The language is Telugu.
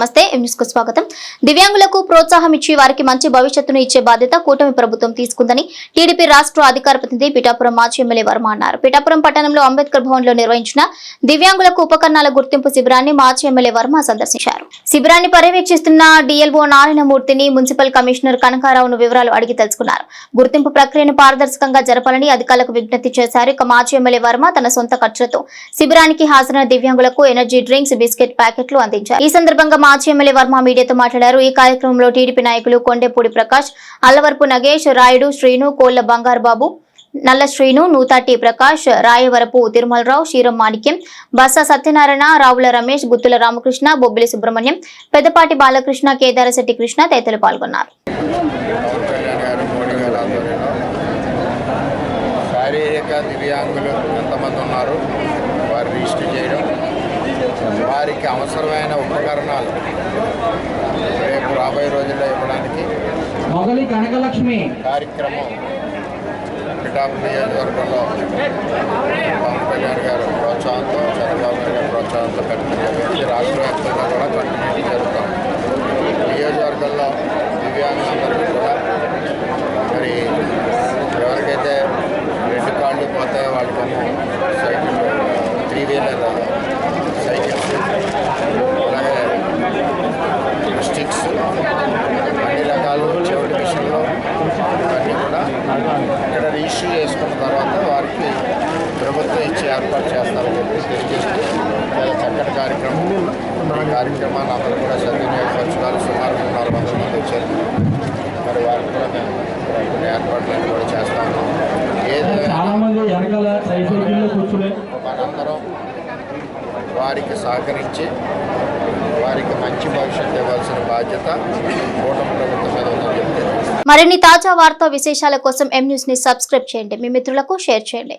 నమస్తే కు స్వాగతం. దివ్యాంగులకు ప్రోత్సాహం ఇచ్చి వారికి మంచి భవిష్యత్తును ఇచ్చే బాధ్యత కూటమి ప్రభుత్వం తీసుకుందని టీడీపీ రాష్ట్ర అధికార ప్రతినిధి పిఠాపురం మాజీ ఎమ్మెల్యే వర్మ అన్నారు. పిఠాపురం పట్టణంలో అంబేద్కర్ భవన్లో నిర్వహించిన దివ్యాంగులకు ఉపకరణాల గుర్తింపు శిబిరాన్ని మాజీ ఎమ్మెల్యే వర్మ సందర్శించారు. శిబిరాన్ని పర్యవేక్షిస్తున్న డిఎల్ఓ నారాయణమూర్తిని మున్సిపల్ కమిషనర్ కనకారావును వివరాలు అడిగి తెలుసుకున్నారు. గుర్తింపు ప్రక్రియను పారదర్శకంగా జరపాలని అధికారులకు విజ్ఞప్తి చేశారు. ఇక మాజీ ఎమ్మెల్యే వర్మ తన సొంత ఖర్చులతో శిబిరానికి హాజరైన దివ్యాంగులకు ఎనర్జీ డ్రింక్స్ బిస్కెట్ ప్యాకెట్లు అందించారు. ఈ సందర్భంగా మాజీ ఎమ్మెల్యే వర్మ మీడియాతో మాట్లాడారు. ఈ కార్యక్రమంలో టీడీపీ నాయకులు కొండెపూడి ప్రకాష్ అల్లవరపు నగేష్ రాయుడు శ్రీను కోళ్ళ బంగారు బాబు నల్ల శ్రీను నూతాటి ప్రకాష్ రాయవరపు తిరుమలరావు శ్రీరం మాణిక్యం బస సత్యనారాయణ రావుల రమేష్ గుత్తుల రామకృష్ణ బొబ్బిలి సుబ్రహ్మణ్యం పెద్దపాటి బాలకృష్ణ కేదారశెట్టి కృష్ణ తదితరులు పాల్గొన్నారు. శారీరక దివ్యాంగులు ఎంతమంది ఉన్నారు? వారి వారికి అవసరమైన ఉపకరణాలు రేపు రాబోయే రోజుల్లో ఇవ్వడానికి మొగలి కనకలక్ష్మి. కార్యక్రమం పిఠాపు నియోజకవర్గంలో పవన్ కళ్యాణ్ గారు ప్రోత్సాహంతో చంద్రబాబు నాయుడు గారి ప్రోత్సాహంతో కంటిన్యూ రాష్ట్ర వ్యాప్తంగా కూడా కంటిన్యూ జరుగుతాం. నియోజకవర్గంలో దివ్యాంగులందరికీ కూడా మరి ఎవరికైతే రెండు కాళ్ళు పోతాయో వాళ్ళకేమో సైకిల్ త్రీ వీలర్ సైకిల్స్ అలాగే స్టిక్స్ అన్ని రకాలు చెవిటి మిషన్లు ఇవన్నీ కూడా ఇక్కడ రిజిస్టర్ చేసుకున్న తర్వాత వారికి ప్రభుత్వం ఇచ్చి ఏర్పాటు చేస్తారని చెప్పి తెలియజేస్తూ చాలా చక్కటి కార్యక్రమం ఈ కార్యక్రమాన్ని అందరూ కూడా సద్వినియోగపరచుకోవాలి సుమారు నాలుగు వందల మంది వచ్చారు మరి వారికి కూడా మేము కొన్ని ఏర్పాట్లన్నీ కూడా చేస్తాము ఏదైనా చాలా మనందరం వారికి సహకరించి వారికి మంచి భవిష్యత్తు ఇవ్వాల్సిన బాధ్యత కూటమి ప్రభుత్వం మీద ఉందని చెప్తే. మరిన్ని తాజా వార్తా విశేషాల కోసం ఎం న్యూస్ని సబ్స్క్రైబ్ చేయండి. మీ మిత్రులకు షేర్ చేయండి.